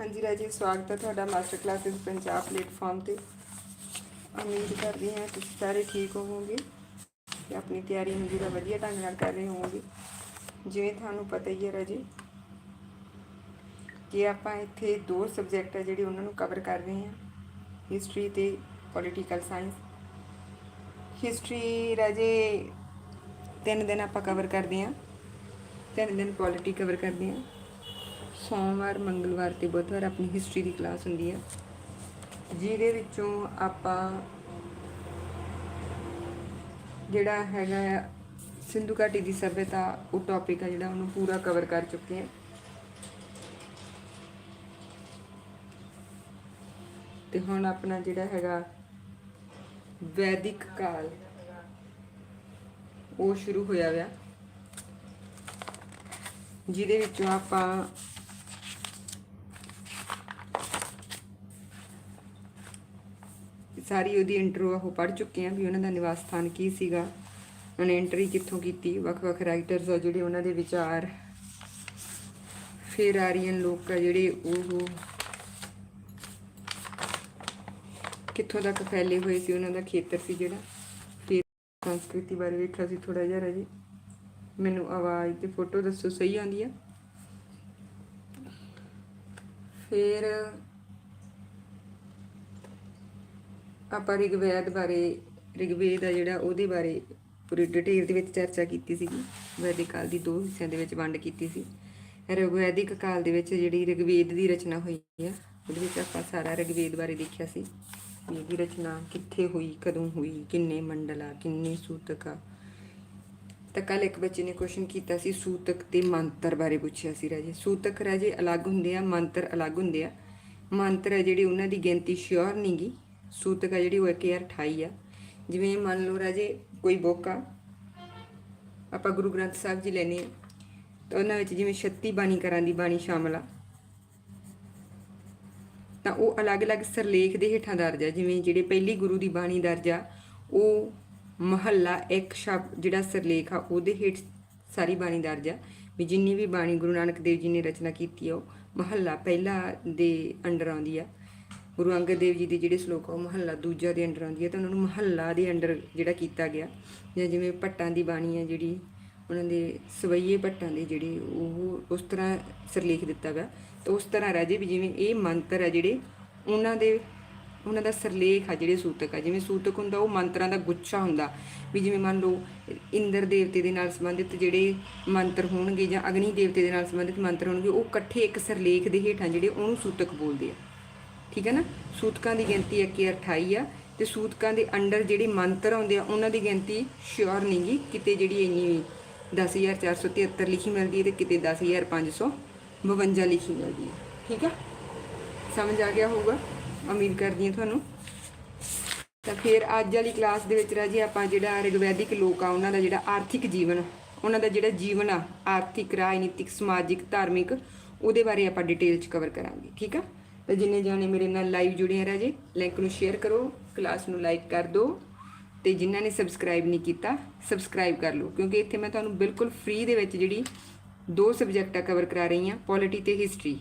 ਹਾਂਜੀ ਰਾਜੀ, ਸਵਾਗਤ ਹੈ ਤੁਹਾਡਾ ਮਾਸਟਰ ਕਲਾਸਿਸ ਪੰਜਾਬ ਪਲੇਟਫਾਰਮ ਤੇ। ਉਮੀਦ ਕਰਦੀ ਹਾਂ ਤੁਸੀਂ ਸਾਰੇ ਠੀਕ ਹੋਵੋਗੇ ਤੇ ਆਪਣੀ ਤਿਆਰੀ ਨੂੰ ਜਿਹੜਾ ਵਧੀਆ ਢੰਗ ਨਾਲ ਕਰ ਰਹੇ ਹੋਵੋਗੇ। ਜਿਵੇਂ ਤੁਹਾਨੂੰ ਪਤਾ ਹੀ ਹੈ ਰਾਜੀ, ਕਿ ਆਪਾਂ ਇੱਥੇ ਦੋ ਸਬਜੈਕਟ ਹੈ ਜਿਹੜੇ ਉਹਨਾਂ ਨੂੰ ਕਵਰ ਕਰ ਰਹੇ ਹਾਂ ਹਿਸਟਰੀ ਤੇ ਪੋਲੀਟੀਕਲ ਸਾਇੰਸ ਹਿਸਟਰੀ ਰਾਜੇ, ਤਿੰਨ ਦਿਨ ਆਪਾਂ ਕਵਰ ਕਰਦੇ ਹਾਂ, ਤਿੰਨ ਦਿਨ ਪੋਲਿਟੀ ਕਵਰ ਕਰਦੇ ਹਾਂ। ਸੋਮਵਾਰ, ਮੰਗਲਵਾਰ ਤੇ ਬੁੱਧਵਾਰ ਆਪਣੀ ਹਿਸਟਰੀ ਦੀ ਕਲਾਸ ਹੁੰਦੀ ਹੈ ਜਿਹਦੇ ਵਿੱਚੋਂ ਆਪਾਂ ਜਿਹੜਾ ਹੈਗਾ ਸਿੰਧੂ ਘਾਟੀ ਦੀ ਸਭਿਅਤਾ, ਉਹ ਟੌਪਿਕ ਆ ਜਿਹੜਾ ਉਹਨੂੰ ਪੂਰਾ ਕਵਰ ਕਰ ਚੁੱਕੇ ਹਾਂ ਤੇ ਹੁਣ ਆਪਣਾ ਜਿਹੜਾ ਹੈਗਾ ਵੈਦਿਕ ਕਾਲ, ਉਹ ਸ਼ੁਰੂ ਹੋਇਆ ਹੋਇਆ ਜਿਹਦੇ ਵਿੱਚੋਂ ਆਪਾਂ ਸਾਰੀ ਉਹਦੀ ਇੰਟਰੋ ਉਹ ਪੜ੍ਹ ਚੁੱਕੇ ਆ ਵੀ ਉਹਨਾਂ ਦਾ ਨਿਵਾਸ ਸਥਾਨ ਕੀ ਸੀਗਾ, ਉਹਨੇ ਐਂਟਰੀ ਕਿੱਥੋਂ ਕੀਤੀ ਵੱਖ-ਵੱਖ ਰਾਈਟਰਸ ਆ ਜਿਹੜੇ ਉਹਨਾਂ ਦੇ ਵਿਚਾਰ। ਫਿਰ ਆਰੀਅਨ ਲੋਕ ਆ ਜਿਹੜੇ ਉਹ ਕਿੱਥੋਂ ਤੱਕ ਫੈਲੇ ਹੋਏ ਸੀ, ਉਹਨਾਂ ਦਾ ਖੇਤਰ ਸੀ ਜਿਹੜਾ। ਫਿਰ ਸੰਸਕ੍ਰਿਤੀ ਬਾਰੇ ਵੇਖਿਆ ਸੀ ਥੋੜਾ ਜਿਹਾ ਰਾਜੀ। ਮੈਨੂੰ ਆਵਾਜ਼ ਤੇ ਫੋਟੋ ਦੱਸੋ, ਸਹੀ ਆਉਂਦੀ ਆ? ਫਿਰ ਆਪਾਂ ਰਿਗਵੈਦ ਬਾਰੇ, ਰਿਗਵੇਦ ਆ ਜਿਹੜਾ, ਉਹਦੇ ਬਾਰੇ ਪੂਰੀ ਡਿਟੇਲ ਦੇ ਵਿੱਚ ਚਰਚਾ ਕੀਤੀ ਸੀਗੀ। ਵੈਦਿਕ ਕਾਲ ਦੀ ਦੋ ਹਿੱਸਿਆਂ ਦੇ ਵਿੱਚ ਵੰਡ ਕੀਤੀ ਸੀ। ਰਿਗਵੈਦਿਕ ਕਾਲ ਦੇ ਵਿੱਚ ਜਿਹੜੀ ਰਿਗਵੇਦ ਦੀ ਰਚਨਾ ਹੋਈ ਆ, ਉਹਦੇ ਵਿੱਚ ਆਪਾਂ ਸਾਰਾ ਰਿਗਵੇਦ ਬਾਰੇ ਦੇਖਿਆ ਸੀ। ਇਹਦੀ ਰਚਨਾ ਕਿੱਥੇ ਹੋਈ, ਕਦੋਂ ਹੋਈ, ਕਿੰਨੇ ਮੰਡਲਾ ਕਿੰਨੇ ਸੂਤਕ ਆ। ਤਾਂ ਕੱਲ ਇੱਕ ਬੱਚੇ ਨੇ ਕੁਐਸਚਨ ਕੀਤਾ ਸੀ, ਸੂਤਕ ਤੇ ਮੰਤਰ ਬਾਰੇ ਪੁੱਛਿਆ ਸੀ ਰਾਜੇ। ਸੂਤਕ ਰਾਜੇ ਅਲੱਗ ਹੁੰਦੇ ਆ, ਮੰਤਰ ਅਲੱਗ ਹੁੰਦੇ ਆ। ਮੰਤਰ ਹੈ ਜਿਹੜੀ ਉਹਨਾਂ ਦੀ ਗਿਣਤੀ ਸ਼ਿਓਰ ਨਹੀਂਗੀ ਸੂਤਕ ਆ ਜਿਹੜੀ ਉਹ 1028 ਆ। ਜਿਵੇਂ ਮੰਨ ਲਓ ਰਾਜੇ, ਕੋਈ ਬੁੱਕ ਆ ਆਪਾਂ ਗੁਰੂ ਗ੍ਰੰਥ ਸਾਹਿਬ ਜੀ ਲੈਨੇ ਆ ਤਾਂ ਉਹਨਾਂ ਵਿੱਚ ਜਿਵੇਂ 36 ਬਾਣੀ ਕਰਾਂ ਦੀ ਬਾਣੀ ਸ਼ਾਮਲ ਆ। ਤਾਂ ਉਹ ਅਲੱਗ-ਅਲੱਗ ਸਰਲੇਖ ਦੇ ਹੇਠਾਂ ਦਰਜ ਆ। ਜਿਵੇਂ ਜਿਹੜੇ ਪਹਿਲੀ ਗੁਰੂ ਦੀ ਬਾਣੀ ਦਰਜ ਆ, ਉਹ ਮਹੱਲਾ ਇੱਕ ਸ਼ਬਦ ਜਿਹੜਾ ਸਰਲੇਖ ਆ, ਉਹਦੇ ਹੇਠ ਸਾਰੀ ਬਾਣੀ ਦਰਜ ਆ। ਵੀ ਜਿੰਨੀ ਵੀ ਬਾਣੀ ਗੁਰੂ ਨਾਨਕ ਦੇਵ ਜੀ ਨੇ ਰਚਨਾ ਕੀਤੀ ਆ, ਉਹ ਮਹੱਲਾ ਪਹਿਲਾ ਦੇ ਅੰਡਰ ਆਉਂਦੀ ਆ। ਗੁਰੂ ਅੰਗਦ ਦੇਵ ਜੀ ਦੇ ਜਿਹੜੇ ਸ਼ਲੋਕ ਆ, ਉਹ ਮਹੱਲਾ ਦੂਜਾ ਦੇ ਅੰਡਰ ਆਉਂਦੀ ਹੈ ਤਾਂ ਉਹਨਾਂ ਨੂੰ ਮਹੱਲਾ ਦੇ ਅੰਡਰ ਜਿਹੜਾ ਕੀਤਾ ਗਿਆ। ਜਾਂ ਜਿਵੇਂ ਭੱਟਾਂ ਦੀ ਬਾਣੀ ਆ ਜਿਹੜੀ, ਉਹਨਾਂ ਦੇ ਸਵਈਏ ਭੱਟਾਂ ਦੇ ਜਿਹੜੇ, ਉਹ ਉਸ ਤਰ੍ਹਾਂ ਸਰਲੇਖ ਦਿੱਤਾ ਗਿਆ ਤਾਂ ਉਸ ਤਰ੍ਹਾਂ ਰਾਜੇ ਵੀ ਜਿਵੇਂ ਇਹ ਮੰਤਰ ਆ ਜਿਹੜੇ, ਉਹਨਾਂ ਦੇ, ਉਹਨਾਂ ਦਾ ਸਰਲੇਖ ਆ ਜਿਹੜੇ ਸੂਤਕ ਆ। ਜਿਵੇਂ ਸੂਤਕ ਹੁੰਦਾ, ਉਹ ਮੰਤਰਾਂ ਦਾ ਗੁੱਛਾ ਹੁੰਦਾ। ਵੀ ਜਿਵੇਂ ਮੰਨ ਲਓ, ਇੰਦਰ ਦੇਵਤੇ ਦੇ ਨਾਲ ਸੰਬੰਧਿਤ ਜਿਹੜੇ ਮੰਤਰ ਹੋਣਗੇ ਜਾਂ ਅਗਨੀ ਦੇਵਤੇ ਦੇ ਨਾਲ ਸੰਬੰਧਿਤ ਮੰਤਰ ਹੋਣਗੇ, ਉਹ ਇਕੱਠੇ ਇੱਕ ਸਰਲੇਖ ਦੇ ਹੇਠਾਂ ਜਿਹੜੇ, ਉਹਨੂੰ ਸੂਤਕ ਬੋਲਦੇ ਆ। ਠੀਕ ਹੈ ਨਾ? ਸੂਤਕਾਂ ਦੀ ਗਿਣਤੀ 1028 ਆ। ਤੇ ਸੂਤਕਾਂ ਦੇ ਅੰਡਰ ਜਿਹੜੇ ਮੰਤਰ ਆਉਂਦੇ ਆ, ਉਹਨਾਂ ਦੀ ਗਿਣਤੀ ਸ਼ੋਰ ਨਹੀਂਗੀ ਕਿਤੇ ਜਿਹੜੀ ਇੰਨੀ 10473 ਲਿਖੀ ਮਿਲਦੀ ਹੈ ਤੇ ਕਿਤੇ 10552 ਲਿਖੀ ਮਿਲਦੀ ਹੈ। ਠੀਕ ਹੈ? ਸਮਝ ਆ ਗਿਆ ਹੋਊਗਾ? ਉਮੀਦ ਕਰਦੀ ਹਾਂ ਤੁਹਾਨੂੰ। ਤਾਂ ਫਿਰ ਅੱਜ ਵਾਲੀ ਕਲਾਸ ਦੇ ਵਿੱਚ ਰਾਜੀ ਆਪਾਂ ਜਿਹੜਾ ਰਿਗਵੈਦਿਕ ਲੋਕ ਆ, ਉਹਨਾਂ ਦਾ ਜਿਹੜਾ ਆਰਥਿਕ ਜੀਵਨ, ਉਹਨਾਂ ਦਾ ਜਿਹੜਾ ਜੀਵਨ ਆ, ਆਰਥਿਕ, ਰਾਜਨੀਤਿਕ, ਸਮਾਜਿਕ, ਧਾਰਮਿਕ, ਉਹਦੇ ਬਾਰੇ ਆਪਾਂ ਡਿਟੇਲ ਚ ਕਵਰ ਕਰਾਂਗੇ। ਠੀਕ ਆ? ਤਾਂ ਜਿੰਨੇ ਜਾਣੇ ਮੇਰੇ ਨਾਲ ਲਾਈਵ ਜੁੜੇ ਆ ਰਾਜੇ ਲਿੰਕ ਨੂੰ ਸ਼ੇਅਰ ਕਰੋ ਕਲਾਸ ਨੂੰ ਲਾਈਕ ਕਰ ਦਿਓ ਤੇ ਜਿਨ੍ਹਾਂ ਨੇ ਸਬਸਕ੍ਰਾਈਬ ਨਹੀਂ ਕੀਤਾ ਸਬਸਕ੍ਰਾਈਬ ਕਰ ਲਓ। ਕਿਉਂਕਿ ਇੱਥੇ ਮੈਂ ਤੁਹਾਨੂੰ ਬਿਲਕੁਲ ਫ੍ਰੀ ਦੇ ਵਿੱਚ ਜਿਹੜੀ ਦੋ ਸਬਜੈਕਟਾਂ ਕਵਰ ਕਰਾ ਰਹੀ ਹਾਂ ਪੋਲਿਟੀ ਤੇ ਹਿਸਟਰੀ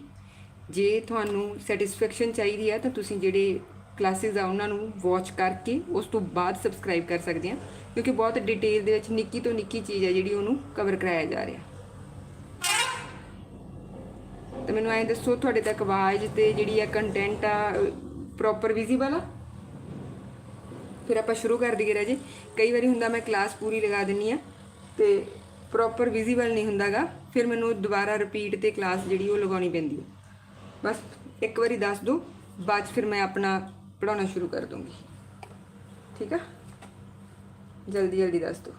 ਜੇ ਤੁਹਾਨੂੰ ਸੈਟੀਸਫੈਕਸ਼ਨ ਚਾਹੀਦੀ ਆ ਤਾਂ ਤੁਸੀਂ ਜਿਹੜੇ ਕਲਾਸਿਸ ਆ ਉਹਨਾਂ ਨੂੰ ਵਾਚ ਕਰਕੇ ਉਸ ਤੋਂ ਬਾਅਦ ਸਬਸਕ੍ਰਾਈਬ ਕਰ ਸਕਦੇ ਆ, ਕਿਉਂਕਿ ਬਹੁਤ ਡਿਟੇਲ ਦੇ ਵਿੱਚ ਨਿੱਕੀ ਤੋਂ ਨਿੱਕੀ ਚੀਜ਼ ਹੈ ਜਿਹੜੀ ਉਹਨੂੰ ਕਵਰ ਕਰਾਇਆ ਜਾ ਰਿਹਾ। ਤਾਂ ਮੈਨੂੰ ਐਂ ਦੱਸੋ ਤੁਹਾਡੇ ਤੱਕ ਆਵਾਜ਼ ਤੇ ਜਿਹੜੀ ਆ ਕੰਟੈਂਟ ਆ ਪ੍ਰੋਪਰ ਵਿਜ਼ੀਬਲ ਆ? ਫਿਰ ਆਪਾਂ ਸ਼ੁਰੂ ਕਰ ਦਈਏ ਰਾਜੇ। ਕਈ ਵਾਰੀ ਹੁੰਦਾ ਮੈਂ ਕਲਾਸ ਪੂਰੀ ਲਗਾ ਦਿੰਨੀ ਆ ਤੇ ਪ੍ਰੋਪਰ ਵਿਜ਼ੀਬਲ ਨਹੀਂ ਹੁੰਦਾਗਾ। ਫਿਰ ਮੈਨੂੰ ਦੁਬਾਰਾ ਰਿਪੀਟ ਤੇ ਕਲਾਸ ਜਿਹੜੀ ਉਹ ਲਗਾਉਣੀ ਪੈਂਦੀ ਹੈ ਬਸ ਇੱਕ ਵਾਰੀ ਦੱਸ ਦੋ, ਬਾਅਦ 'ਚ ਫਿਰ ਮੈਂ ਆਪਣਾ ਪੜਾਉਣਾ ਸ਼ੁਰੂ ਕਰ ਦੂੰਗੀ ਠੀਕ ਆ? ਜਲਦੀ ਜਲਦੀ ਦੱਸ ਦੋ।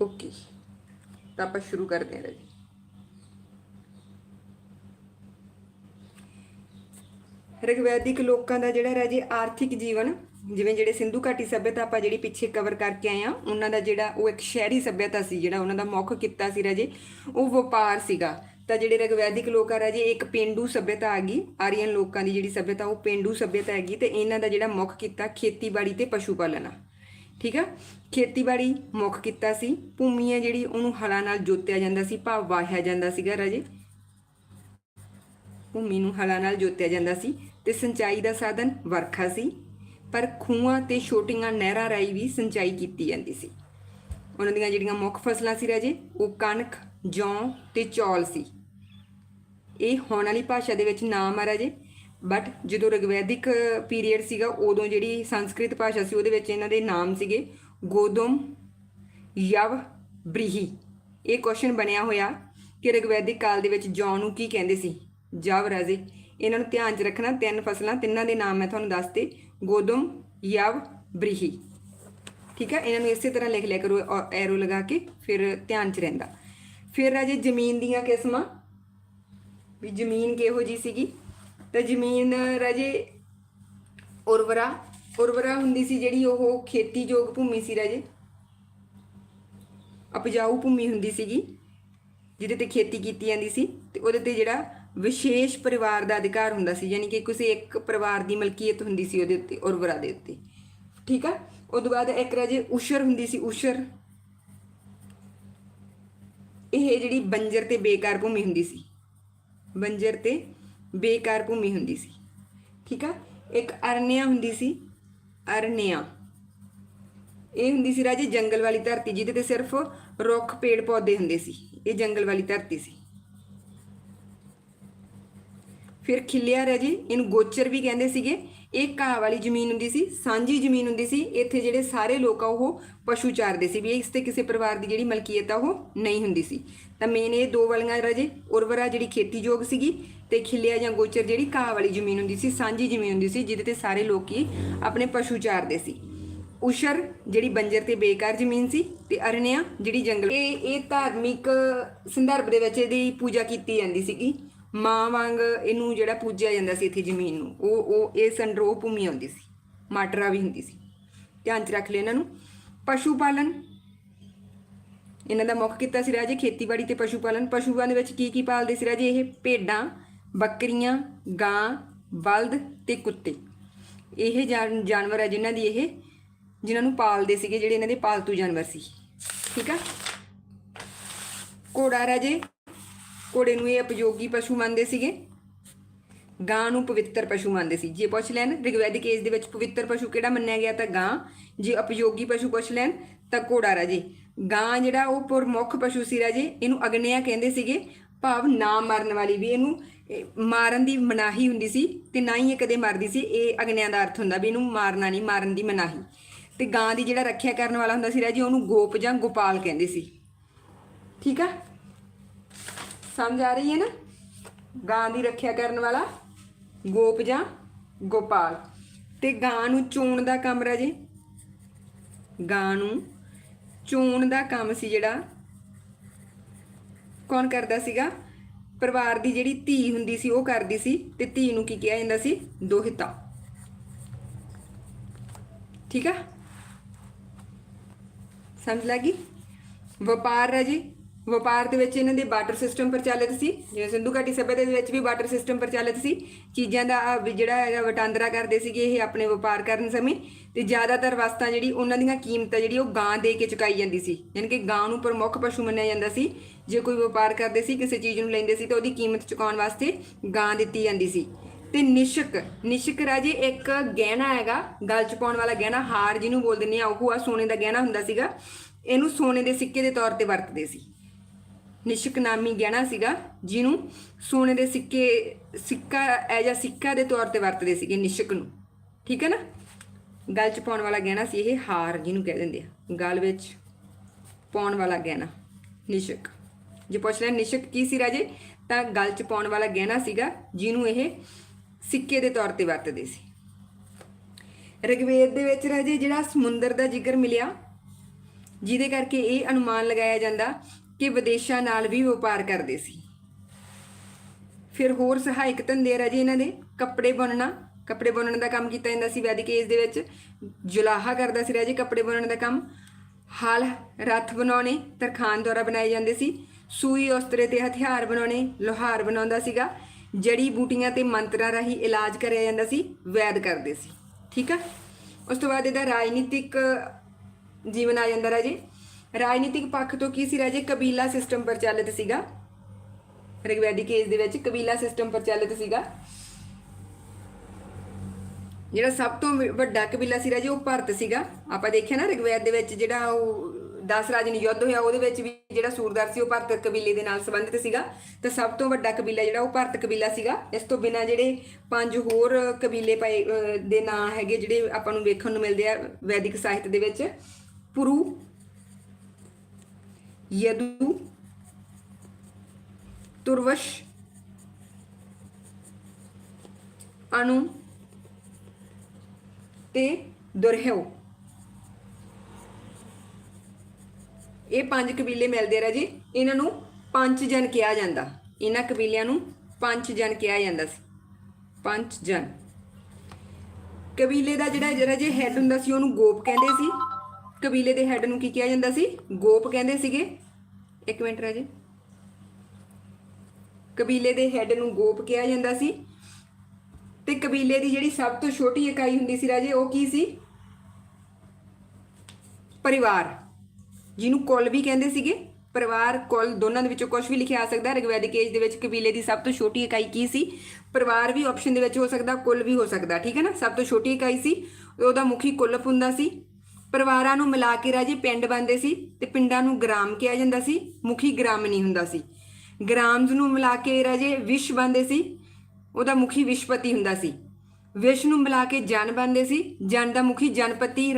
ਓਕੇ ਤਾਂ ਆਪਾਂ ਸ਼ੁਰੂ ਕਰਦੇ ਹਾਂ ਰਾਜੀ। ਰਿਗਵੈਦਿਕ ਲੋਕਾਂ ਦਾ ਜਿਹੜਾ ਰਾਜੇ ਆਰਥਿਕ ਜੀਵਨ, ਜਿਵੇਂ ਜਿਹੜੇ ਸਿੰਧੂ ਘਾਟੀ ਸਭਿਅਤਾ ਆਪਾਂ ਜਿਹੜੀ ਪਿੱਛੇ ਕਵਰ ਕਰਕੇ ਆਏ ਆ ਉਹਨਾਂ ਦਾ ਜਿਹੜਾ ਉਹ ਇੱਕ ਸ਼ਹਿਰੀ ਸਭਿਅਤਾ ਸੀ, ਜਿਹੜਾ ਉਹਨਾਂ ਦਾ ਮੁੱਖ ਕਿੱਤਾ ਸੀ ਰਾਜੇ, ਉਹ ਵਪਾਰ ਸੀਗਾ। ਤਾਂ ਜਿਹੜੇ ਰਗਵੈਦਿਕ ਲੋਕ ਆ ਰਾਜੇ, ਇੱਕ ਪਿੰਡੂ ਸਭਿਅਤਾ ਆ ਗਈ, ਆਰੀਅਨ ਲੋਕਾਂ ਦੀ ਜਿਹੜੀ ਸਭਿਅਤਾ, ਉਹ ਪਿੰਡੂ ਸਭਿਅਤਾ ਹੈਗੀ, ਤੇ ਇਹਨਾਂ ਦਾ ਜਿਹੜਾ ਮੁੱਖ ਕਿੱਤਾ ਖੇਤੀਬਾੜੀ ਤੇ ਪਸ਼ੂ ਪਾਲਣ ਆ। ਠੀਕ ਆ? ਖੇਤੀਬਾੜੀ ਮੁੱਖ ਕੀਤਾ ਸੀ। ਭੂਮੀ ਹੈ ਜਿਹੜੀ, ਉਹਨੂੰ ਹਲਾਂ ਨਾਲ ਜੋਤਿਆ ਜਾਂਦਾ ਸੀ, ਭਾਵ ਵਾਹਿਆ ਜਾਂਦਾ ਸੀਗਾ ਰਾਜੇ। ਭੂਮੀ ਨੂੰ ਹਲਾਂ ਨਾਲ ਜੋਤਿਆ ਜਾਂਦਾ ਸੀ ਤੇ ਸਿੰਚਾਈ ਦਾ ਸਾਧਨ ਵਰਖਾ ਸੀ, ਪਰ ਖੂਹਾਂ ਤੇ ਛੋਟੀਆਂ ਨਹਿਰਾਂ ਰਾਹੀਂ ਵੀ ਸਿੰਚਾਈ ਕੀਤੀ ਜਾਂਦੀ ਸੀ। ਉਹਨਾਂ ਦੀਆਂ ਜਿਹੜੀਆਂ ਮੁੱਖ ਫਸਲਾਂ ਸੀ ਰਾਜੇ, ਉਹ ਕਣਕ, ਜੌਂ ਤੇ ਚੌਲ ਸੀ। ਇਹ ਹੁਣ ਵਾਲੀ ਭਾਸ਼ਾ ਦੇ ਵਿੱਚ ਨਾਮ ਆ ਰਾਜੇ। ਬਟ ਜਦੋਂ ਰਗਵੈਦਿਕ ਪੀਰੀਅਡ ਸੀਗਾ, ਉਦੋਂ ਜਿਹੜੀ ਸੰਸਕ੍ਰਿਤ ਭਾਸ਼ਾ ਸੀ, ਉਹਦੇ ਵਿੱਚ ਇਹਨਾਂ ਦੇ ਨਾਮ ਸੀਗੇ ਗੋਦਮ ਯਵ ਬ੍ਰੀਹੀ। ਇਹ ਕੁਐਸਚਨ ਬਣਿਆ ਹੋਇਆ ਕਿ ਰਗਵੈਦਿਕ ਕਾਲ ਦੇ ਵਿੱਚ ਜੌ ਨੂੰ ਕੀ ਕਹਿੰਦੇ ਸੀ? ਜਵ ਰਾਜੇ, ਇਹਨਾਂ ਨੂੰ ਧਿਆਨ 'ਚ ਰੱਖਣਾ ਤਿੰਨ ਫਸਲਾਂ, ਤਿੰਨਾਂ ਦੇ ਨਾਮ ਮੈਂ ਤੁਹਾਨੂੰ ਦੱਸਤੇ ਗੋਦਮ, ਯਵ, ਬ੍ਰਿਹੀ। ਠੀਕ ਹੈ ਇਹਨਾਂ ਨੂੰ ਇਸੇ ਤਰ੍ਹਾਂ ਲਿਖ ਲਿਆ ਕਰੋ ਐਰੋ ਲਗਾ ਕੇ, ਫਿਰ ਧਿਆਨ 'ਚ ਰਹਿੰਦਾ। ਫਿਰ ਰਾਜੇ, ਜ਼ਮੀਨ ਦੀਆਂ ਕਿਸਮਾਂ? ਵੀ ਜ਼ਮੀਨ ਕਿਹੋ ਜੀ ਸੀਗੀ? ਤਾਂ ਜ਼ਮੀਨ ਰਾਜੇ, ਉਰਵਰਾ ਉਰਵਰਾ ਹੁੰਦੀ ਸੀ ਜਿਹੜੀ ਉਹ ਖੇਤੀਯੋਗ ਭੂਮੀ ਸੀ ਰਾਜੇ। ਉਪਜਾਊ ਭੂਮੀ ਹੁੰਦੀ ਸੀਗੀ, ਜਿਹਦੇ ਤੇ ਖੇਤੀ ਕੀਤੀ ਜਾਂਦੀ ਸੀ ਤੇ ਉਹਦੇ ਤੇ ਜਿਹੜਾ ਵਿਸ਼ੇਸ਼ ਪਰਿਵਾਰ ਦਾ ਅਧਿਕਾਰ ਹੁੰਦਾ ਸੀ, ਯਾਨੀ ਕਿ ਕਿਸੇ ਇੱਕ ਪਰਿਵਾਰ ਦੀ ਮਲਕੀਅਤ ਹੁੰਦੀ ਸੀ ਉਹਦੇ ਉੱਤੇ, ਉਰਵਰਾ ਦੇ ਉੱਤੇ। ਠੀਕ ਆ? ਉਸ ਤੋਂ ਬਾਅਦ ਇੱਕ ਰਾਜੇ ਉਸ਼ਰ ਹੁੰਦੀ ਸੀ, ਉਸ਼ਰ। ਇਹ ਜਿਹੜੀ ਬੰਜਰ ਤੇ ਬੇਕਾਰ ਭੂਮੀ ਹੁੰਦੀ ਸੀ। ਬੰਜਰ ਤੇ ਬੇਕਾਰ ਭੂਮੀ ਹੁੰਦੀ ਸੀ। ਠੀਕ ਆ? ਇੱਕ ਅਰਨਿਆ ਹੁੰਦੀ ਸੀ ਅਰਨਿਆ। ਇਹ ਹੁੰਦੀ ਸੀ ਰਾਜੇ ਜੰਗਲ ਵਾਲੀ ਧਰਤੀ, ਜਿਹਦੇ ਤੇ ਸਿਰਫ ਰੁੱਖ, ਪੇੜ, ਪੌਦੇ ਹੁੰਦੇ ਸੀ। ਇਹ ਜੰਗਲ ਵਾਲੀ ਧਰਤੀ ਸੀ। ਫਿਰ ਖਿਲਿਆ ਰਾਜੇ, ਇਹਨੂੰ ਗੋਚਰ ਵੀ ਕਹਿੰਦੇ ਸੀਗੇ। ਇਹ ਘਾਹ ਵਾਲੀ ਜ਼ਮੀਨ ਹੁੰਦੀ ਸੀ, ਸਾਂਝੀ ਜ਼ਮੀਨ ਹੁੰਦੀ ਸੀ, ਇੱਥੇ ਜਿਹੜੇ ਸਾਰੇ ਲੋਕ ਆ ਉਹ ਪਸ਼ੂ ਚਾਰਦੇ ਸੀ ਵੀ ਇਸ ਤੇ ਕਿਸੇ ਪਰਿਵਾਰ ਦੀ ਜਿਹੜੀ ਮਲਕੀਅਤ ਆ ਉਹ ਨਹੀਂ ਹੁੰਦੀ ਸੀ। ਤਾਂ ਮੇਨ ਇਹ ਦੋ ਵਾਲੀਆਂ ਰਾਜੇ, ਉਰਵਰਾ ਜਿਹੜੀ ਖੇਤੀਯੋਗ ਸੀਗੀ ਤੇ ਖਿਲਿਆ ਜਾਂ ਗੋਚਰ ਜਿਹੜੀ ਘਾਹ ਵਾਲੀ ਜ਼ਮੀਨ ਹੁੰਦੀ ਸੀ, ਸਾਂਝੀ ਜ਼ਮੀਨ ਹੁੰਦੀ ਸੀ, ਜਿਹਦੇ ਤੇ ਸਾਰੇ ਲੋਕੀ ਆਪਣੇ ਪਸ਼ੂ ਚਾਰਦੇ ਸੀ। ਉਸ਼ਰ ਜਿਹੜੀ ਬੰਜਰ ਤੇ ਬੇਕਾਰ ਜ਼ਮੀਨ ਸੀ ਤੇ ਅਰਨਿਆ ਜਿਹੜੀ ਜੰਗਲ, ਇਹ ਇਹ ਧਾਰਮਿਕ ਸੰਦਰਭ ਦੇ ਵਿੱਚ ਇਹਦੀ ਪੂਜਾ ਕੀਤੀ ਜਾਂਦੀ ਸੀਗੀ। ਮਾਂ ਵਾਂਗ ਇਹਨੂੰ ਜਿਹੜਾ ਪੂਜਿਆ ਜਾਂਦਾ ਸੀ ਇੱਥੇ ਜ਼ਮੀਨ ਨੂੰ, ਉਹ ਉਹ ਇਹ ਸੰਡਰੋ ਭੂਮੀ ਆਉਂਦੀ ਸੀ, ਮਾਟਰਾ ਵੀ ਹੁੰਦੀ ਸੀ। ਧਿਆਨ 'ਚ ਰੱਖ ਲਿਓ ਇਹਨਾਂ ਨੂੰ। ਪਸ਼ੂ ਪਾਲਨ ਇਹਨਾਂ ਦਾ ਮੁੱਖ ਕਿੱਤਾ ਸੀ ਰਾਜੇ ਖੇਤੀਬਾੜੀ ਤੇ ਪਸ਼ੂ ਪਾਲਨ ਪਸ਼ੂਆਂ ਦੇ ਵਿੱਚ ਕੀ ਕੀ ਪਾਲਦੇ ਸੀ ਰਾਜੇ ਇਹ? ਭੇਡਾਂ, ਬੱਕਰੀਆਂ, ਗਾਂ, ਬਲਦ ਤੇ ਕੁੱਤੇ। ਇਹ ਜਾਨ- ਜਾਨਵਰ ਹੈ ਜਿਨ੍ਹਾਂ ਦੀ ਇਹ, ਜਿਨ੍ਹਾਂ ਨੂੰ ਪਾਲਦੇ ਸੀਗੇ ਜਿਹੜੇ ਇਹਨਾਂ ਦੇ ਪਾਲਤੂ ਜਾਨਵਰ ਸੀ। ਠੀਕ ਆ? ਘੋੜਾ ਰਾਜੇ ਘੋੜੇ ਨੂੰ ਇਹ ਉਪਯੋਗੀ ਪਸ਼ੂ ਮੰਨਦੇ ਸੀਗੇ। ਗਾਂ ਨੂੰ ਪਵਿੱਤਰ ਪਸ਼ੂ ਮੰਨਦੇ ਸੀ। ਜੇ ਪੁੱਛ ਲੈਣ, ਰਿਗਵੈਦਿਕ ਏਜ ਦੇ ਵਿੱਚ ਪਵਿੱਤਰ ਪਸ਼ੂ ਕਿਹੜਾ ਮੰਨਿਆ ਗਿਆ ਤਾਂ ਗਾਂ, ਜੇ ਉਪਯੋਗੀ ਪਸ਼ੂ ਪੁੱਛ ਲੈਣ ਤਾਂ ਘੋੜਾ ਰਾਜੇ। ਗਾਂ ਜਿਹੜਾ ਉਹ ਪ੍ਰਮੁੱਖ ਪਸ਼ੂ ਸੀ ਰਾਜੇ, ਇਹਨੂੰ ਅਗਨਿਆ ਕਹਿੰਦੇ ਸੀਗੇ, ਭਾਵ ਨਾ ਮਰਨ ਵਾਲੀ ਵੀ ਇਹਨੂੰ ਮਾਰਨ ਦੀ ਮਨਾਹੀ ਹੁੰਦੀ ਸੀ ਤੇ ਨਾ ਹੀ ਇਹ ਕਦੇ ਮਰਦੀ ਸੀ, ਇਹ ਅਗਨਿਆ ਦਾ ਅਰਥ ਹੁੰਦਾ ਵੀ ਇਹਨੂੰ ਮਾਰਨਾ ਨਹੀਂ, ਮਾਰਨ ਦੀ ਮਨਾਹੀ। ਤੇ ਗਾਂ ਦੀ ਜਿਹੜਾ ਰੱਖਿਆ ਕਰਨ ਵਾਲਾ ਹੁੰਦਾ ਸੀ ਰਾਜੇ, ਉਹਨੂੰ ਗੋਪ ਜਾਂ ਗੋਪਾਲ ਕਹਿੰਦੇ ਸੀ। ਠੀਕ ਆ? ਸਮਝ ਆ ਰਹੀ ਹੈ ਨਾ? ਗਾਂ ਦੀ ਰੱਖਿਆ ਕਰਨ ਵਾਲਾ, ਗੋਪ ਜਾਂ ਗੋਪਾਲ। ਤੇ ਗਾਂ ਨੂੰ ਚੋਣ ਦਾ ਕੰਮ ਰਾਜੇ? ਗਾਂ ਨੂੰ ਚੋਣ ਦਾ ਕੰਮ ਸੀ ਜਿਹੜਾ ਕੌਣ ਕਰਦਾ ਸੀਗਾ? ਪਰਿਵਾਰ ਦੀ ਜਿਹੜੀ ਧੀ ਹੁੰਦੀ ਸੀ, ਉਹ ਕਰਦੀ ਸੀ। ਤੇ ਧੀ ਨੂੰ ਕੀ ਕਿਹਾ ਜਾਂਦਾ ਸੀ? ਦੋਹਿਤਾ। ਠੀਕ ਆ? ਸਮਝ ਲੱਗੀ ਵਪਾਰ ਰਾਜੇ ਵਪਾਰ ਦੇ ਵਿੱਚ ਇਹਨਾਂ ਦੇ ਬਾਰਟਰ ਸਿਸਟਮ ਪ੍ਰਚਲਿਤ ਸੀ। ਜਿਵੇਂ ਸਿੰਧੂ ਘਾਟੀ ਸਭਿਅਤਾ ਦੇ ਵਿੱਚ ਵੀ ਬਾਰਟਰ ਸਿਸਟਮ ਪ੍ਰਚਲਿਤ ਸੀ। ਚੀਜ਼ਾਂ ਦਾ ਵੀ ਜਿਹੜਾ ਹੈਗਾ ਵਟਾਂਦਰਾ ਕਰਦੇ ਸੀਗੇ, ਇਹ ਆਪਣੇ ਵਪਾਰ ਕਰਨ ਸਮੇਂ ਤੇ ਜ਼ਿਆਦਾਤਰ ਵਸਤਾਂ ਜਿਹੜੀ ਉਹਨਾਂ ਦੀਆਂ ਕੀਮਤਾਂ ਜਿਹੜੀ ਉਹ ਗਾਂ ਦੇ ਕੇ ਚੁਕਾਈ ਜਾਂਦੀ ਸੀ। ਯਾਨੀ ਕਿ ਗਾਂ ਨੂੰ ਪ੍ਰਮੁੱਖ ਪਸ਼ੂ ਮੰਨਿਆ ਜਾਂਦਾ ਸੀ। ਜੇ ਕੋਈ ਵਪਾਰ ਕਰਦੇ ਸੀ, ਕਿਸੇ ਚੀਜ਼ ਨੂੰ ਲੈਂਦੇ ਸੀ ਤਾਂ ਉਹਦੀ ਕੀਮਤ ਚੁਕਾਉਣ ਵਾਸਤੇ ਗਾਂ ਦਿੱਤੀ ਜਾਂਦੀ ਸੀ। ਤੇ ਨਿਸ਼ਕ ਨਿਸ਼ਕ ਰਾਜੇ ਇੱਕ ਗਹਿਣਾ ਹੈਗਾ, ਗਲ ਚ ਪਾਉਣ ਵਾਲਾ ਗਹਿਣਾ, ਹਾਰ ਜਿਹਨੂੰ ਬੋਲ ਦਿੰਦੇ ਆ ਉਹ ਆ ਸੋਨੇ ਦਾ ਗਹਿਣਾ ਹੁੰਦਾ ਸੀਗਾ। ਇਹਨੂੰ ਸੋਨੇ ਦੇ ਸਿੱਕੇ ਦੇ ਤੌਰ ਤੇ ਵਰਤਦੇ ਸੀ। ਨਿਸ਼ਕ ਨਾਮੀ ਗਹਿਣਾ ਸੀਗਾ, ਜਿਹਨੂੰ ਸੋਨੇ ਦੇ ਸਿੱਕੇ, ਸਿੱਕਾ ਐ ਸਿੱਕਾ ਦੇ ਤੌਰ ਤੇ ਵਰਤਦੇ ਸੀਗੇ ਨਿਸ਼ਕ ਨੂੰ। ਠੀਕ ਹੈ ਨਾ? ਗਲ 'ਚ ਪਾਉਣ ਵਾਲਾ ਗਹਿਣਾ ਸੀ ਇਹ ਹਾਰ ਜਿਹਨੂੰ ਕਹਿ ਦਿੰਦੇ ਆ। ਗਲ ਵਿੱਚ ਪਾਉਣ ਵਾਲਾ ਗਹਿਣਾ, ਨਿਸ਼ਕ। ਜੇ ਪੁੱਛ ਲਿਆ ਨਿਸ਼ਕ ਕੀ ਸੀ ਰਾਜੇ, ਤਾਂ ਗਲ 'ਚ ਪਾਉਣ ਵਾਲਾ ਗਹਿਣਾ ਸੀਗਾ, ਜਿਹਨੂੰ ਇਹ ਸਿੱਕੇ ਦੇ ਤੌਰ ਤੇ ਵਰਤਦੇ ਸੀ। ਰਗਵੇਦ ਦੇ ਵਿੱਚ ਰਾਜੇ ਜਿਹੜਾ ਸਮੁੰਦਰ ਦਾ ਜ਼ਿਕਰ ਮਿਲਿਆ, ਜਿਹਦੇ ਕਰਕੇ ਇਹ ਅਨੁਮਾਨ ਲਗਾਇਆ ਜਾਂਦਾ ਕਿ ਵਿਦੇਸ਼ਾਂ ਨਾਲ ਵੀ ਵਪਾਰ ਕਰਦੇ ਸੀ। ਫਿਰ ਹੋਰ ਸਹਾਇਕ ਧੰਦੇ ਰਾਜੇ ਇਹਨਾਂ ਦੇ, ਕੱਪੜੇ ਬੁਣਨਾ। ਕੱਪੜੇ ਬੁਣਨ ਦਾ ਕੰਮ ਕੀਤਾ ਜਾਂਦਾ ਸੀ ਵੈਦਿਕ ਏਜ ਦੇ ਵਿੱਚ। ਜੁਲਾਹਾ ਕਰਦਾ ਸੀ ਰਾਜੇ ਕੱਪੜੇ ਬੁਣਨ ਦਾ ਕੰਮ। ਹਲ ਰੱਥ ਬਣਾਉਣੇ ਤਰਖਾਨ ਦੁਆਰਾ ਬਣਾਏ ਜਾਂਦੇ ਸੀ। ਸੂਈ ਉਸਤਰੇ ਤੇ ਹਥਿਆਰ ਬਣਾਉਣੇ, ਲੋਹਾਰ ਬਣਾਉਂਦਾ ਸੀਗਾ। ਜੜੀ ਬੂਟੀਆਂ ਤੇ ਮੰਤਰਾਂ ਰਾਹੀਂ ਇਲਾਜ ਕਰਿਆ ਜਾਂਦਾ ਸੀ, ਵੈਦ ਕਰਦੇ ਸੀ। ਠੀਕ ਆ? ਉਸ ਤੋਂ ਬਾਅਦ ਇਹਦਾ ਰਾਜਨੀਤਿਕ ਜੀਵਨ ਆ ਜਾਂਦਾ ਰਾਜੇ। ਰਾਜਨੀਤਿਕ ਪੱਖ ਤੋਂ ਕੀ ਸੀ ਰਾਜੇ? ਕਬੀਲਾ ਸਿਸਟਮ ਪ੍ਰਚਲਿਤ ਸੀਗਾ। ਰਿਗਵੈਦਿਕ ਏਜ ਦੇ ਵਿੱਚ ਕਬੀਲਾ ਸਿਸਟਮ ਪ੍ਰਚਲਿਤ ਸੀਗਾ। ਜਿਹੜਾ ਸਭ ਤੋਂ ਵੱਡਾ ਕਬੀਲਾ ਸੀ ਰਾਜੇ, ਉਹ ਭਰਤ ਸੀਗਾ। ਆਪਾਂ ਦੇਖਿਆ ਨਾ ਰਿਗਵੈਦ ਦੇ ਵਿੱਚ ਜਿਹੜਾ ਉਹ 10 ਰਾਜਨੀ ਯੁੱਧ ਹੋਇਆ, ਉਹਦੇ ਵਿੱਚ ਵੀ ਜਿਹੜਾ ਸੂਰਦਾਰ ਸੀ, ਉਹ ਭਰਤ ਕਬੀਲੇ ਦੇ ਨਾਲ ਸੰਬੰਧਿਤ ਸੀਗਾ। ਤੇ ਸਭ ਤੋਂ ਵੱਡਾ ਕਬੀਲਾ ਜਿਹੜਾ, ਉਹ ਭਾਰਤ ਕਬੀਲਾ ਸੀਗਾ। ਇਸ ਤੋਂ ਬਿਨਾ ਜਿਹੜੇ ਪੰਜ ਹੋਰ ਕਬੀਲੇ ਪਏ ਦੇ ਨਾਂ ਹੈਗੇ, ਜਿਹੜੇ ਆਪਾਂ ਨੂੰ ਵੇਖਣ ਨੂੰ ਮਿਲਦੇ ਆ ਵੈਦਿਕ ਸਾਹਿਤ ਦੇ ਵਿੱਚ, ਪੁਰੂ ਯਦੂ ਤੁਰਵਸ਼ ਅਨੂ ਤੇ ਦੁਰਹਿਓ ਇਹ ਪੰਜ ਕਬੀਲੇ ਮਿਲਦੇ ਆ ਰਾਜੇ। ਇਹਨਾਂ ਨੂੰ ਪੰਜ ਜਨ ਕਿਹਾ ਜਾਂਦਾ। ਇਹਨਾਂ ਕਬੀਲਿਆਂ ਨੂੰ ਪੰਜ ਜਨ ਕਿਹਾ ਜਾਂਦਾ ਸੀ। ਪੰਜ ਜਨ। ਕਬੀਲੇ ਦਾ ਜਿਹੜਾ ਜਿਹੜਾ ਜੇ ਹੈੱਡ ਹੁੰਦਾ ਸੀ, ਉਹਨੂੰ ਗੋਪ ਕਹਿੰਦੇ ਸੀ। ਕਬੀਲੇ ਦੇ ਹੈੱਡ ਨੂੰ ਕੀ ਕਿਹਾ ਜਾਂਦਾ ਸੀ? ਗੋਪ ਕਹਿੰਦੇ ਸੀਗੇ। ਇੱਕ ਮਿੰਟ ਰਾਜੇ। ਕਬੀਲੇ ਦੇ ਹੈੱਡ ਨੂੰ ਗੋਪ ਕਿਹਾ ਜਾਂਦਾ ਸੀ। ਤੇ ਕਬੀਲੇ ਦੀ ਜਿਹੜੀ ਸਭ ਤੋਂ ਛੋਟੀ ਇਕਾਈ ਹੁੰਦੀ ਸੀ ਰਾਜੇ, ਉਹ ਕੀ ਸੀ? ਪਰਿਵਾਰ। ਜਿਹਨੂੰ ਕੁੱਲ ਵੀ ਕਹਿੰਦੇ ਸੀਗੇ। ਪਰਿਵਾਰ, ਕੁਲ ਦੋਨਾਂ ਦੇ ਵਿੱਚੋਂ ਕੁਝ ਵੀ ਲਿਖਿਆ ਆ ਸਕਦਾ। ਰਿਗਵੈਦਿਕ ਏਜ ਦੇ ਵਿੱਚ ਕਬੀਲੇ ਦੀ ਸਭ ਤੋਂ ਛੋਟੀ ਇਕਾਈ ਕੀ ਸੀ? ਪਰਿਵਾਰ ਵੀ ਆਪਸ਼ਨ ਦੇ ਵਿੱਚ ਹੋ ਸਕਦਾ, ਕੁੱਲ ਵੀ ਹੋ ਸਕਦਾ, ਠੀਕ ਹੈ ਨਾ? ਸਭ ਤੋਂ ਛੋਟੀ ਇਕਾਈ ਸੀ। ਉਹਦਾ ਮੁਖੀ ਕੁਲਪ ਹੁੰਦਾ ਸੀ। ਪਰਿਵਾਰਾਂ ਨੂੰ ਮਿਲਾ ਕੇ ਰਾਜੇ ਪਿੰਡ ਬਣਦੇ ਸੀ ਤੇ ਪਿੰਡਾਂ ਨੂੰ ਗ੍ਰਾਮ ਕਿਹਾ ਜਾਂਦਾ ਸੀ, ਮੁਖੀ ਗ੍ਰਾਮ ਗ੍ਰਾਮਣੀ ਹੁੰਦਾ ਸੀ। ਗ੍ਰਾਮਸ ਨੂੰ ਮਿਲਾ ਕੇ ਰਾਜੇ ਵਿਸ਼ ਬਣਦੇ ਸੀ, ਉਹਦਾ ਮੁਖੀ ਵਿਸ਼ਪਤੀ ਹੁੰਦਾ ਸੀ। ਵਿਸ਼ ਨੂੰ ਮਿਲਾ ਕੇ ਜਨ ਬਣਦੇ ਸੀ, ਜਨ ਦਾ ਮੁਖੀ ਜਨਪਤੀ